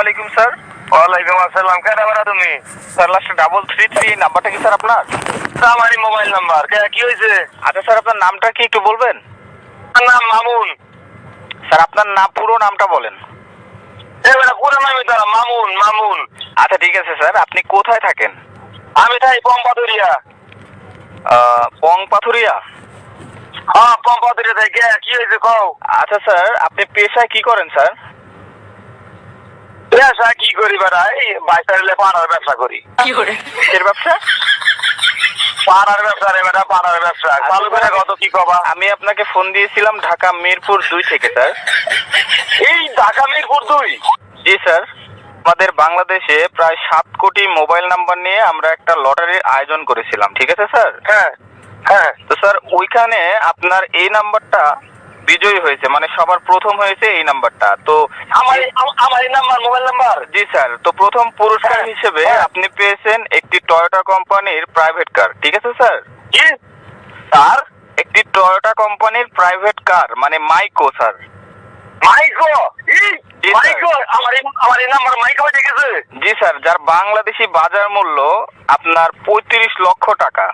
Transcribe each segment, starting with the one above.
আলাইকুম স্যার। ওয়ালাইকুম আসসালাম। কেন তুমি স্যার লাস্টে ডাবল থ্রি থ্রি নাম্বারটা কি স্যার আপনার? আমারই মোবাইল নাম্বার কি হয়েছে? আচ্ছা স্যার আপনার নামটা কি একটু বলবেন? নাম মামুন। স্যার আপনার নাম পুরো নামটা বলেন। পুরো নামই তারা মামুন মামুন। আচ্ছা ঠিক আছে স্যার আপনি কোথায় থাকেন? আমি তাই পম্পাদুরিয়া আহ, পং পাথুরিয়া হ্যাঁ পম্পাদুরিয়া তাই কে কি হয়েছে কও? আচ্ছা স্যার আপনি পেশায় কি করেন স্যার? ব্যবসা কি করি বেটা? এই বাইসারিলে পাড়ার ব্যবসা করি। কিসের ব্যবসা? পাড়ার ব্যবসা রে বেটা পাড়ার ব্যবসা। করে কত কি কবা? আমি আপনাকে ফোন দিয়েছিলাম ঢাকা মিরপুর দুই থেকে স্যার। এই ঢাকা মিরপুর দুই? জি স্যার। আমাদের বাংলাদেশে প্রায় সাত কোটি মোবাইল নাম্বার নিয়ে আমরা একটা লটারির আয়োজন করেছিলাম ঠিক আছে স্যার? হ্যাঁ হ্যাঁ। তো স্যার ওইখানে আপনার এই নাম্বারটা বিজয়ী হয়েছে মানে সবার প্রথম হয়েছে এই নাম্বারটা। তো আমার আমার এই নাম্বার মোবাইল নাম্বার? জি স্যার তো প্রথম পুরস্কার হ্যাঁ, হিসেবে হ্যাঁ। আপনি পেয়েছেন একটি টয়োটা কোম্পানির প্রাইভেট কার ঠিক আছে স্যার? কি স্যার একটি টয়োটা কোম্পানির প্রাইভেট কার মানে মাইকো স্যার। মাইকো ই জি, স্যার। মাইকো আমার এই আমার এই নাম্বার মাইকো হয়ে গেছে। জি স্যার যার বাংলাদেশি বাজার মূল্য আপনার পঁয়ত্রিশ লক্ষ টাকা।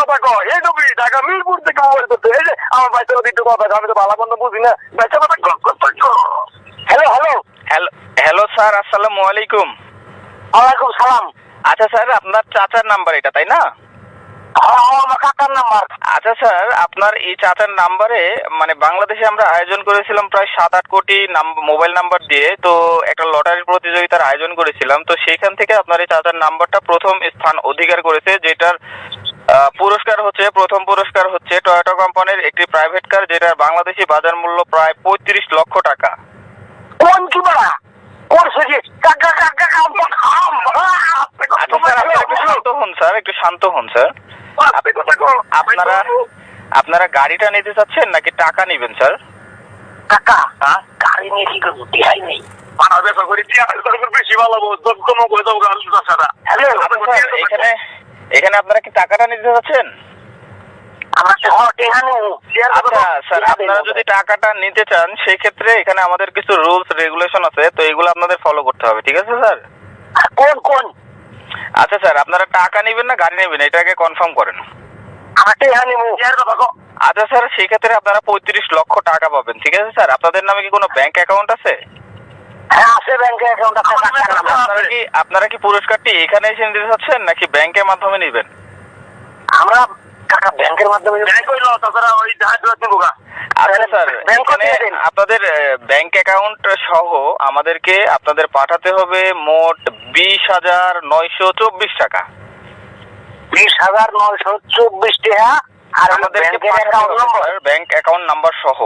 কথা এই নবী ঢাকা মিরপুর থেকে মোবাইল করতে এই যে আমার দিতে কথা আমি তো ভালো মন্দ বুঝি না কথা hello hello hello hello sir আসসালামু আলাইকুম ওয়ালাইকুম সালাম আচ্ছা স্যার আপনার চাচার নাম্বার এটা তাই না হ্যাঁ আমার কাকার নাম্বার আচ্ছা স্যার আপনার এই চাচার নাম্বারে মানে বাংলাদেশে আমরা আয়োজন করেছিলাম প্রায় সাত আট কোটি মোবাইল নাম্বার দিয়ে তো একটা লটারির প্রতিযোগিতার আয়োজন করেছিলাম তো সেইখান থেকে আপনার এই চাচার নাম্বারটা প্রথম স্থান অধিকার করেছে যেটার পুরস্কার হচ্ছে প্রথম পুরস্কার হচ্ছে টয়োটা কোম্পানির একটি প্রাইভেট কার যেটার বাংলাদেশি বাজার মূল্য প্রায় পঁয়ত্রিশ লক্ষ টাকা কোন কি আচ্ছা স্যার একটু শান্ত হন স্যার একটু শান্ত হন স্যার আপনি কথা কো আপনারা আপনারা গাড়িটা নিতে চাচ্ছেন নাকি টাকা নেবেন স্যার? কাকা গাড়ি নিয়ে কি করব? টিহাই নেই। এখানে এখানে আপনারা কি টাকাটা নিতে চাচ্ছেন? আমার তো হ্যাঁ টিহা নেই। আচ্ছা স্যার আপনারা যদি টাকাটা নিতে চান সেই ক্ষেত্রে এখানে আমাদের কিছু রুলস রেগুলেশন আছে তো এগুলো আপনাদের ফলো করতে হবে ঠিক আছে স্যার? কোন কোন? আচ্ছা স্যার আপনারা টাকা নেবেন না গাড়ি নেবেন এটাকে কনফার্ম করেন। আচ্ছা স্যার সেই ক্ষেত্রে আপনারা পঁয়ত্রিশ লক্ষ টাকা পাবেন ঠিক আছে স্যার? আপনাদের নামে কি কোনো ব্যাংক অ্যাকাউন্ট আছে? হ্যাঁ আছে ব্যাংকে অ্যাকাউন্ট আছে কাকার নাম্বার আপনারা কি আপনারা কি পুরস্কারটি এখানে এসে নিতে চাচ্ছেন নাকি ব্যাংকের মাধ্যমে নেবেন? আমরা ব্যাংকের মাধ্যমে আচ্ছা স্যার ব্যাংক এখানে আপনাদের ব্যাংক অ্যাকাউন্ট সহ আমাদেরকে আপনাদের পাঠাতে হবে মোট বিশ হাজার নয়শো চব্বিশ টাকা। বিশ হাজার নয়শো চব্বিশ টাকা আর আমাদের ব্যাংক অ্যাকাউন্ট নাম্বার সহ।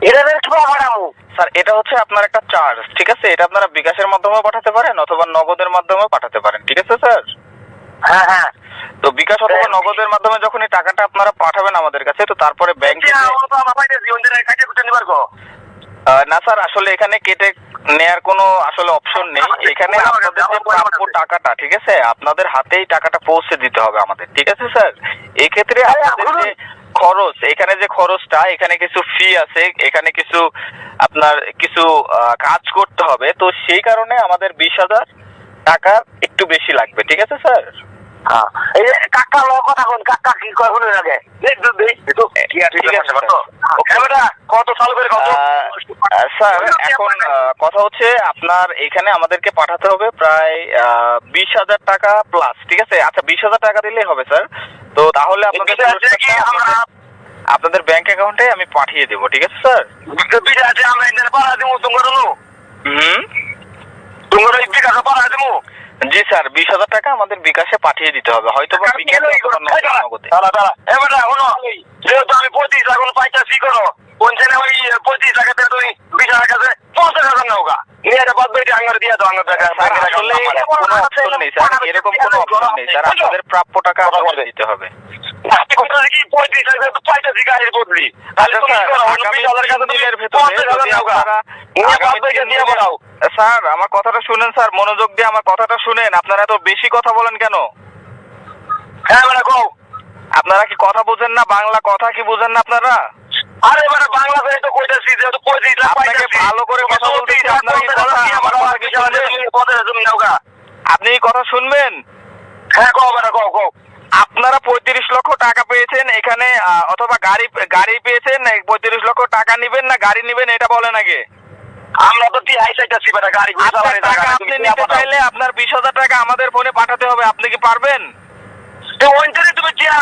এটা রেট পাঠাবো স্যার এটা হচ্ছে আপনার একটা চার্জ ঠিক আছে? এটা আপনারা বিকাশের মাধ্যমে পাঠাতে পারেন অথবা নগদের মাধ্যমে পাঠাতে পারেন ঠিক আছে স্যার? হ্যাঁ হ্যাঁ। তো বিকাশ অথবা নগদের মাধ্যমে যখন এই টাকাটা আপনারা পাঠাবেন আমাদের কাছে তো তারপরে ব্যাংকে না স্যার আসলে এখানে কেটে নেয়ার কোনো আসলে অপশন নেই। এখানে আপনাদের যে প্রাপ্য টাকাটা ঠিক আছে? আপনাদের হাতেই টাকাটা পৌঁছে দিতে হবে আমাদের ঠিক আছে স্যার? এক্ষেত্রে আপনাদের যে খরচ এখানে যে খরচটা এখানে কিছু ফি আছে এখানে কিছু আপনার কিছু কাজ করতে হবে তো সেই কারণে আমাদের বিশ হাজার টাকা একটু বেশি লাগবে ঠিক আছে স্যার। এই যে কাকা লো কথা কোন কাকা কি কয় শুনে লাগে একটু দেই। একটু কি আর ঠিক আছে তো। কত সাল করে কত? আহ, আহ, স্যার এখন কথা হচ্ছে আপনার এখানে আমাদেরকে পাঠাতে হবে প্রায় বিশ হাজার টাকা প্লাস ঠিক আছে? আচ্ছা বিশ হাজার টাকা দিলেই হবে স্যার। তো তাহলে আপনাদের আপনাদের- ব্যাংক অ্যাকাউন্টে আমি পাঠিয়ে দেবো ঠিক আছে স্যার? আমরা পাড়া দিমু তোমার হুম? তোমার পাড়া দিমু। জি স্যার বিশ হাজার টাকা আমাদের বিকাশে পাঠিয়ে দিতে হবে। হয়তো বা অথবা নগদে দাঁড়া এবার আমি পঁয়ত্রিশ এখন কি করো পঞ্চানে ওই পঁচিশ টাকাতে তুমি বিশ হাজার কাছে পঞ্চাশ হাজার এটা বাদ আঙ্গার দিয়ে দাও আঙ্গার আসলে কোনো অপশন নেই এরকম কোনো অপশন নেই আপনাদের প্রাপ্য টাকা আপনাদের দিতে হবে। স্যার? আমার কথাটা শুনেন স্যার। মনোযোগ দিয়ে আমার কথাটা শুনেন। আপনারা এত বেশি কথা বলেন কেন? হ্যাঁ মানে আপনারা কি কথা বুঝেন না? বাংলা কথা কি বুঝেন না আপনারা? আরে বাংলাদেশে তো কইতাছি পঁয়ত্রিশ লাখ আপনাকে ভালো করে কথা তুমি বলতেছি, আপনার কি কথা- বলতেছি, আমার আমার কথা কি বিশাল তুমি পদের তুমি নাও আপনি কথা শুনবেন? হ্যাঁ কও কও কও। আপনারা পঁয়ত্রিশ লক্ষ টাকা পেয়েছেন এখানে অথবা গাড়ি গাড়ি পেয়েছেন পঁয়ত্রিশ লক্ষ টাকা নিবেন না গাড়ি নিবেন এটা বলেন আগে। আমরা তো টিআই চাইতাছি বেটা গাড়ি আপনি নিতে চাইলে আপনার বিশ হাজার টাকা আমাদের ফোনে পাঠাতে হবে আপনি কি পারবেন? ওইখানে তুমি টিয়া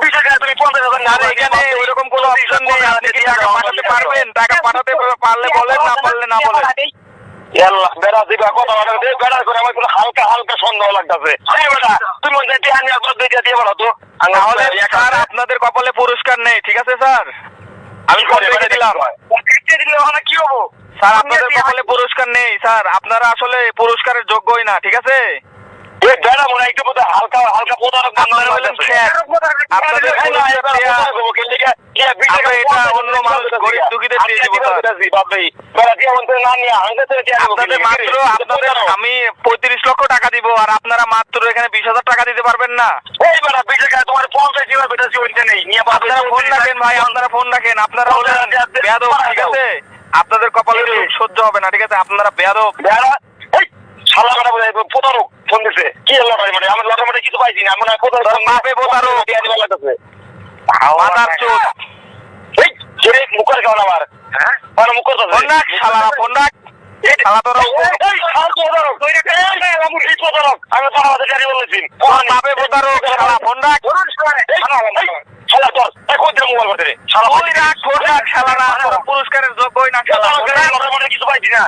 বিশ টাকা তুমি পঞ্চাশ হাজার আর এখানে ওইরকম কোনো অপশন নেই। আপনি কি টাকা পাঠাতে পারবেন? টাকা পাঠাতে পারলে বলেন না পারলে না বলেন। ইয়াল্লাহ বেড়া দিবা কথা বলা দে বেড়া করে আমার কোনো হালকা হালকা সন্দেহ লাগতাছে। এই বেটা তুমি মনে টিয়া নিয়ে একবার দুইটা দিয়ে বলো তো? তাহলে স্যার আপনাদের কপালে পুরস্কার নেই ঠিক আছে স্যার? আমি ফোন দিলাম। দিলে ওখানে কি হব? স্যার আপনাদের কপালে পুরস্কার নেই স্যার। আপনারা আসলে পুরস্কারের যোগ্যই না ঠিক আছে? আপনাদের আমি পঁয়ত্রিশ লক্ষ টাকা দিব আর আপনারা মাত্র এখানে বিশ হাজার টাকা দিতে পারবেন না। আপনারা ফোন রাখেন ভাই আপনারা ফোন রাখেন। আপনারা ঠিক আছে? আপনাদের কপালে সহ্য হবে না ঠিক আছে? আপনারা বেয়াদব? ফোন দিছে। কি লটারি মানে আমার লটারি কিছু পাইছি না মনে হয় প্রতারক তোর বাপে প্রতারক। দিয়া দিবার লাগতেছে মাথার চোট। এই ছেলে মুখের কেমন আমার। হ্যাঁ? মানে মুখের তো ফোন রাখ। শালা। ফোন রাখ। পুরস্কারের যোগ্যই না রাখ। কিছু পাইছি না।